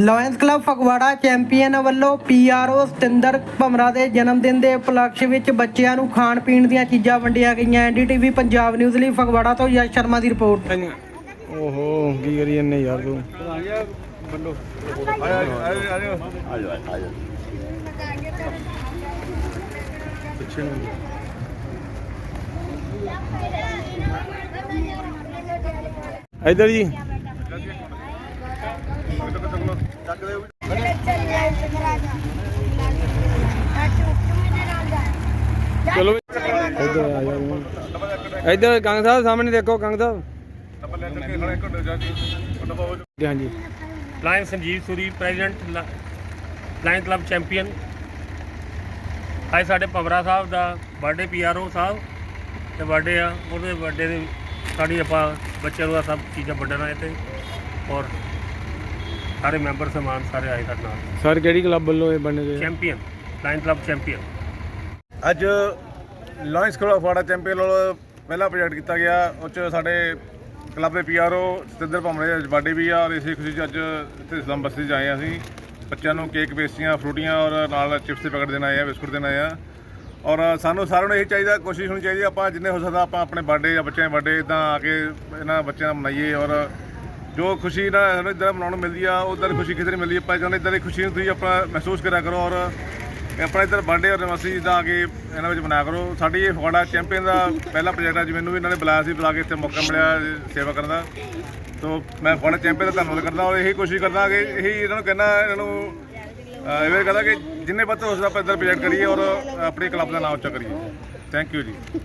Lions club Phagwara champion ਵੱਲੋਂ PRO Satinder Bhamra ਦੇ ਜਨਮ ਦਿਨ ਦੇ ਉਪਲਕਸ਼ ਵਿੱਚ ਬੱਚਿਆਂ ਨੂੰ ਖਾਣ ਪੀਣ ਦੀਆਂ ਚੀਜ਼ਾਂ ਵੰਡੀਆਂ ਗਈਆਂ। ਐਨਡੀਟੀਵੀ ਪੰਜਾਬ ਨਿਊਜ਼ ਲਈ ਫਗਵਾੜਾ ਤੋਂ ਯਸ਼ ਸ਼ਰਮਾ ਦੀ ਰਿਪੋਰਟ। ਓਹੋ, ਕੀ ਕਰੀ ਜੰਨੇ ਯਾਰ ਤੂੰ? ਪਿੱਛੇ ਨੂੰ। ਇੱਧਰ ਜੀ। ਚਲੋ ਇੱਧਰ ਆ ਜਾ ਇੱਧਰ ਕੰਗ ਸਾਹਿਬ ਸਾਹਮਣੇ ਦੇਖੋ ਕੰਗ ਸਾਹਿਬ। ਹਾਂਜੀ। Lion Sanjeev Suri president lion club champion ਅੱਜ ਸਾਡੇ ਭਮਰਾ ਸਾਹਿਬ ਦਾ ਬਰਥਡੇ ਪੀਆਰਓ ਸਾਹਿਬ ਤੇ ਬਰਥਡੇ ਆ। ਉਹਦੇ ਬਰਥਡੇ ਦੇ ਸਾਡੀ ਆਪਾਂ ਬੱਚਿਆਂ ਨੂੰ ਸਭ ਚੀਜ਼ਾਂ ਵੰਡਣ ਆਏ ਤੇ। ਔਰ ਸਾਰੇ ਮੈਂਬਰ ਸਮਾਨ ਸਾਰੇ ਆਏ ਸਾਡੇ ਨਾਲ। ਸਰ ਕਿਹੜੀ ਕਲੱਬ ਵੱਲੋਂ ਇਹ ਬਣੇ ਗਏ? ਚੈਂਪੀਅਨ ਲਾਇਨ ਕਲੱਬ ਚੈਂਪੀਅਨ ਅੱਜ ਲਾਇਨਸ ਕਲੱਬ ਫਾੜਾ ਚੈਂਪੀਅਨ ਵੱਲੋਂ ਪਹਿਲਾ ਪ੍ਰੋਜੈਕਟ ਕੀਤਾ ਗਿਆ। ਉਹ 'ਚ ਸਾਡੇ ਕਲੱਬ ਦੇ ਪੀਆਰਓ ਸਤਿੰਦਰ ਭਮਰੇ ਦਾ ਬਰਥਡੇ ਵੀ ਆ ਔਰ ਇਸੇ ਖੁਸ਼ੀ 'ਚ ਅੱਜ ਇੱਥੇ ਇਸਲਾਮ ਬਸਤੀ 'ਚ ਆਏ ਹਾਂ ਅਸੀਂ। ਬੱਚਿਆਂ ਨੂੰ ਕੇਕ ਪੇਸਟਰੀਆਂ ਫਰੂਟੀਆਂ ਔਰ ਨਾਲ ਚਿਪਸ ਦੇ ਪੈਕਟ ਦੇਣ ਆਏ ਆ ਬਿਸਕੁਟ ਦੇਣ ਆਏ ਆ। ਔਰ ਸਾਨੂੰ ਸਾਰਿਆਂ ਨੂੰ ਇਹ ਚਾਹੀਦਾ ਕੋਸ਼ਿਸ਼ ਹੋਣੀ ਚਾਹੀਦੀ ਆਪਾਂ ਜਿੰਨੇ ਹੋ ਸਕਦਾ ਆਪਾਂ ਆਪਣੇ ਬਰਥਡੇ ਜਾਂ ਬੱਚਿਆਂ ਦੇ ਬਰਥਡੇ ਇਦਾਂ ਆ ਕੇ ਇਹਨਾਂ ਬੱਚਿਆਂ ਦਾ ਮਨਾਈਏ ਔਰ ਜੋ ਖੁਸ਼ੀ ਨਾ ਸਾਨੂੰ ਇੱਦਾਂ ਮਨਾਉਣ ਨੂੰ ਮਿਲਦੀ ਆ ਉਦਾਂ ਦੀ ਖੁਸ਼ੀ ਕਿਤੇ ਨਹੀਂ ਮਿਲਦੀ, ਆਪਾਂ ਚਾਹੁੰਦੇ ਇੱਦਾਂ ਦੀ ਖੁਸ਼ੀ ਨੂੰ ਤੁਸੀਂ ਆਪਣਾ ਮਹਿਸੂਸ ਕਰਿਆ ਕਰੋ ਔਰ ਆਪਣਾ ਇੱਧਰ ਬਰਥਡੇ ਔਰ ਨਿਵਾਸੀ ਜਿੱਦਾਂ ਆ ਕੇ ਇਹਨਾਂ ਵਿੱਚ ਮਨਾਇਆ ਕਰੋ। ਸਾਡੀ ਇਹ ਫਗਵਾੜਾ ਚੈਂਪੀਅਨ ਦਾ ਪਹਿਲਾ ਪ੍ਰੋਜੈਕਟ ਅੱਜ ਮੈਨੂੰ ਵੀ ਇਹਨਾਂ ਨੇ ਬੁਲਾਇਆ ਸੀ, ਬੁਲਾ ਕੇ ਇੱਥੇ ਮੌਕਾ ਮਿਲਿਆ ਸੇਵਾ ਕਰਨ ਦਾ। ਤੋ ਮੈਂ ਫਗਵਾੜਾ ਚੈਂਪੀਅਨ ਦਾ ਧੰਨਵਾਦ ਕਰਦਾ ਔਰ ਇਹੀ ਕੋਸ਼ਿਸ਼ ਕਰਦਾ ਕਿ ਇਹੀ ਇਹਨਾਂ ਨੂੰ ਕਹਿਣਾ, ਇਹਨਾਂ ਨੂੰ, ਅਹ, ਇਹ ਕਹਿੰਦਾ ਕਿ ਜਿੰਨੇ ਵੱਧ ਹੋ ਸਕਦਾ ਆਪਾਂ ਇੱਧਰ ਪ੍ਰੋਜੈਕਟ ਕਰੀਏ ਔਰ ਆਪਣੀ ਕਲੱਬ ਦਾ ਨਾਮ ਉੱਚਾ ਕਰੀਏ। ਥੈਂਕ ਯੂ ਜੀ।